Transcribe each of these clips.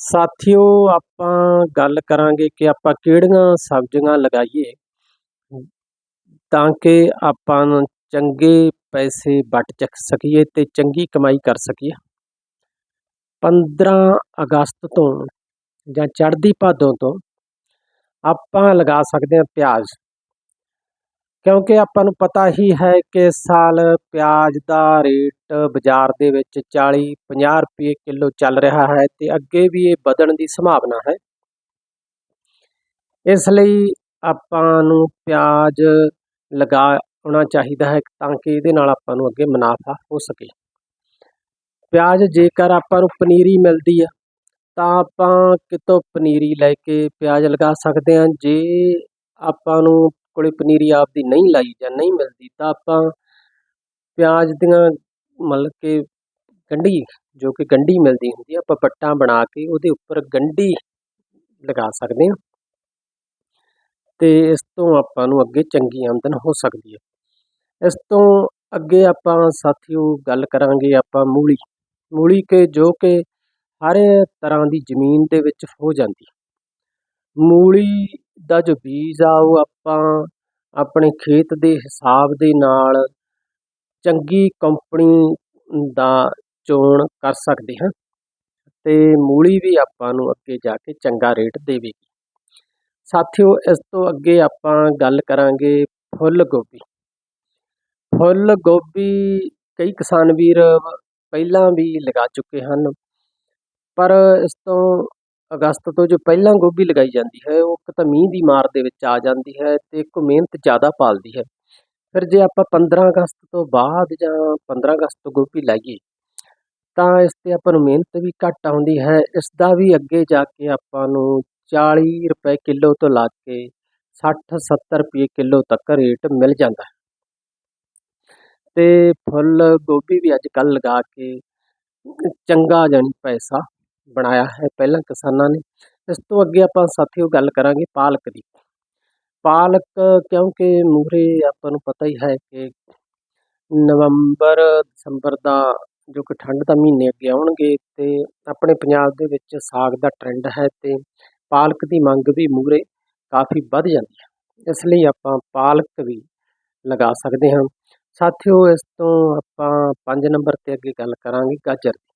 ਸਾਥੀਓ, ਆਪਾਂ ਗੱਲ ਕਰਾਂਗੇ ਕਿ ਆਪਾਂ ਕਿਹੜੀਆਂ ਸਬਜ਼ੀਆਂ ਲਗਾਈਏ ਤਾਂ ਕਿ ਆਪਾਂ ਨੂੰ ਚੰਗੇ ਪੈਸੇ ਵੱਟ ਚੱਕ ਸਕੀਏ ਤੇ ਚੰਗੀ ਕਮਾਈ ਕਰ ਸਕੀਏ। 15 ਅਗਸਤ ਤੋਂ ਜਾਂ ਚੜ੍ਹਦੀ ਭਾਦੋਂ ਤੋਂ ਆਪਾਂ ਲਗਾ ਸਕਦੇ ਹਾਂ ਪਿਆਜ਼। ਕਿਉਂਕਿ ਆਪਾਂ ਨੂੰ ਪਤਾ ਹੀ ਹੈ ਕਿ ਇਸ ਸਾਲ ਪਿਆਜ਼ ਦਾ ਰੇਟ ਬਾਜ਼ਾਰ ਦੇ ਵਿੱਚ 40 50 ਰੁਪਏ ਕਿਲੋ ਚੱਲ ਰਿਹਾ ਹੈ ਤੇ ਅੱਗੇ ਵੀ ਇਹ ਵਧਣ ਦੀ ਸੰਭਾਵਨਾ ਹੈ। ਇਸ ਲਈ ਆਪਾਂ ਨੂੰ ਪਿਆਜ਼ ਲਗਾਉਣਾ ਚਾਹੀਦਾ ਹੈ ਤਾਂ ਕਿ ਇਹਦੇ ਨਾਲ ਆਪਾਂ ਨੂੰ ਅੱਗੇ ਮੁਨਾਫਾ ਹੋ ਸਕੇ। ਪਿਆਜ਼ ਜੇਕਰ ਆਪਾਂ ਨੂੰ ਪਨੀਰੀ ਮਿਲਦੀ ਆ, ਤਾਂ ਆਪਾਂ ਕਿਤੋਂ ਪਨੀਰੀ ਲੈ ਕੇ ਪਿਆਜ਼ ਲਗਾ ਸਕਦੇ ਹਾਂ। ਜੇ ਆਪਾਂ ਨੂੰ ਕੋਲੇ ਪਨੀਰੀ ਆਪਦੀ ਨਹੀਂ ਲਾਈ ਜਾਂ ਨਹੀਂ ਮਿਲਦੀ, ਤਾਂ ਆਪਾਂ ਪਿਆਜ਼ ਦੀਆਂ ਮਤਲਬ ਕਿ ਗੰਢੀ, ਜੋ ਕਿ ਗੰਢੀ ਮਿਲਦੀ ਹੁੰਦੀ ਆ, ਆਪਾਂ ਪੱਟਾਂ ਬਣਾ ਕੇ ਉਹਦੇ ਉੱਪਰ ਗੰਢੀ ਲਗਾ ਸਕਦੇ ਹਾਂ। ਤੇ ਇਸ ਤੋਂ ਆਪਾਂ ਨੂੰ ਅੱਗੇ ਚੰਗੀ ਆਮਦਨ ਹੋ ਸਕਦੀ ਹੈ। ਇਸ ਤੋਂ ਅੱਗੇ ਆਪਾਂ ਸਾਥੀਓ ਗੱਲ ਕਰਾਂਗੇ ਆਪਾਂ ਮੂਲੀ। ਮੂਲੀ ਕੇ ਜੋ ਕਿ ਹਰ ਤਰ੍ਹਾਂ ਦੀ ਜ਼ਮੀਨ ਦੇ ਵਿੱਚ ਹੋ ਜਾਂਦੀ ਮੂਲੀ ਦਾ ਜੋ ਬੀਜ ਆ, ਉਹ ਆਪਾਂ ਆਪਣੇ ਖੇਤ ਦੇ ਹਿਸਾਬ ਦੇ ਨਾਲ ਚੰਗੀ ਕੰਪਨੀ ਦਾ ਚੋਣ ਕਰ ਸਕਦੇ ਹਾਂ ਤੇ ਮੂਲੀ ਵੀ ਆਪਾਂ ਨੂੰ ਅੱਗੇ ਜਾ ਕੇ ਚੰਗਾ ਰੇਟ ਦੇਵੇਗੀ। ਸਾਥੀਓ, ਇਸ ਤੋਂ ਅੱਗੇ ਆਪਾਂ ਗੱਲ ਕਰਾਂਗੇ ਫੁੱਲ ਗੋਭੀ। ਫੁੱਲ ਗੋਭੀ ਕਈ ਕਿਸਾਨ ਵੀਰ ਪਹਿਲਾਂ ਵੀ ਲਗਾ ਚੁੱਕੇ ਹਨ, ਪਰ ਇਸ ਤੋਂ ਅਗਸਤ ਤੋਂ ਜੋ ਪਹਿਲਾਂ ਗੋਭੀ ਲਗਾਈ ਜਾਂਦੀ ਹੈ, ਉਹ ਇੱਕ ਤਾਂ ਮੀਂਹ ਦੀ ਮਾਰ ਦੇ ਵਿੱਚ ਆ ਜਾਂਦੀ ਹੈ ਤੇ ਇੱਕ ਮਿਹਨਤ ਜ਼ਿਆਦਾ ਪਾਲਦੀ ਹੈ। ਫਿਰ ਜੇ ਆਪਾਂ 15 ਅਗਸਤ ਤੋਂ ਬਾਅਦ ਜਾਂ 15 ਅਗਸਤ ਤੋਂ ਗੋਭੀ ਲਾਈਏ, ਤਾਂ ਇਸ ਤੇ ਆਪਾਂ ਨੂੰ ਮਿਹਨਤ ਵੀ ਘੱਟ ਆਉਂਦੀ ਹੈ। ਇਸ ਦਾ ਵੀ ਅੱਗੇ ਜਾ ਕੇ ਆਪਾਂ ਨੂੰ 40 ਰੁਪਏ ਕਿਲੋ ਤੋਂ ਲਾ ਕੇ 60 70 ਰੁਪਏ ਕਿਲੋ ਤੱਕ ਰੇਟ ਮਿਲ ਜਾਂਦਾ ਹੈ। ਤੇ ਫੁੱਲ ਗੋਭੀ ਵੀ ਅੱਜ ਕੱਲ ਲਗਾ ਕੇ ਚੰਗਾ ਜਾਨੀ ਪੈਸਾ ਬਣਾਇਆ ਹੈ ਪਹਿਲਾਂ ਕਿਸਾਨਾਂ ਨੇ। ਇਸ ਤੋਂ ਅੱਗੇ ਆਪਾਂ ਸਾਥੀਓ ਗੱਲ ਕਰਾਂਗੇ ਪਾਲਕ ਦੀ। ਪਾਲਕ ਕਿਉਂਕਿ ਮੂਹਰੇ ਆਪਾਂ ਨੂੰ ਪਤਾ ਹੀ ਹੈ ਕਿ ਨਵੰਬਰ, ਦਸੰਬਰ ਦਾ ਜੋ ਕਿ ਠੰਡ ਦਾ ਮਹੀਨੇ ਅੱਗੇ ਆਉਣਗੇ ਤੇ ਆਪਣੇ ਪੰਜਾਬ ਦੇ ਵਿੱਚ ਸਾਗ ਦਾ ਟ੍ਰੈਂਡ ਹੈ ਤੇ ਪਾਲਕ ਦੀ ਮੰਗ ਵੀ ਮੂਹਰੇ ਕਾਫੀ ਵੱਧ ਜਾਂਦੀ ਹੈ। ਇਸ ਲਈ ਆਪਾਂ ਪਾਲਕ ਵੀ ਲਗਾ ਸਕਦੇ ਹਾਂ। ਸਾਥੀਓ ਇਸ ਤੋਂ ਆਪਾਂ 5 ਨੰਬਰ ਤੇ ਅੱਗੇ ਗੱਲ ਕਰਾਂਗੇ ਗਾਜਰ ਦੀ।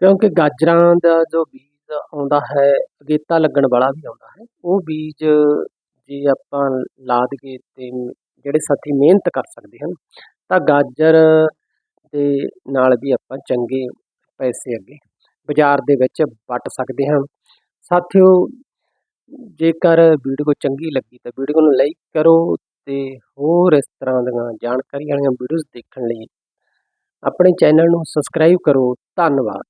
ਕਿਉਂਕਿ ਗਾਜਰਾਂ ਦਾ ਜੋ ਬੀਜ ਆਉਂਦਾ ਹੈ, ਅਗੇਤਾ ਲੱਗਣ ਵਾਲਾ ਵੀ ਆਉਂਦਾ ਹੈ, ਉਹ ਬੀਜ ਜੇ ਆਪਾਂ ਲਾ ਦਈਏ ਅਤੇ ਜਿਹੜੇ ਸਾਥੀ ਮਿਹਨਤ ਕਰ ਸਕਦੇ ਹਨ, ਤਾਂ ਗਾਜਰ ਦੇ ਨਾਲ ਵੀ ਆਪਾਂ ਚੰਗੇ ਪੈਸੇ ਅੱਗੇ ਬਾਜ਼ਾਰ ਦੇ ਵਿੱਚ ਵੱਟ ਸਕਦੇ ਹਾਂ। ਸਾਥੀਓ, ਜੇਕਰ ਵੀਡੀਓ ਚੰਗੀ ਲੱਗੀ ਤਾਂ ਵੀਡੀਓ ਨੂੰ ਲਾਈਕ ਕਰੋ ਤੇ ਹੋਰ ਇਸ ਤਰ੍ਹਾਂ ਦੀਆਂ ਜਾਣਕਾਰੀ ਵਾਲੀਆਂ ਵੀਡੀਓਜ਼ ਦੇਖਣ ਲਈ ਆਪਣੇ ਚੈਨਲ ਨੂੰ ਸਬਸਕ੍ਰਾਈਬ ਕਰੋ। ਧੰਨਵਾਦ।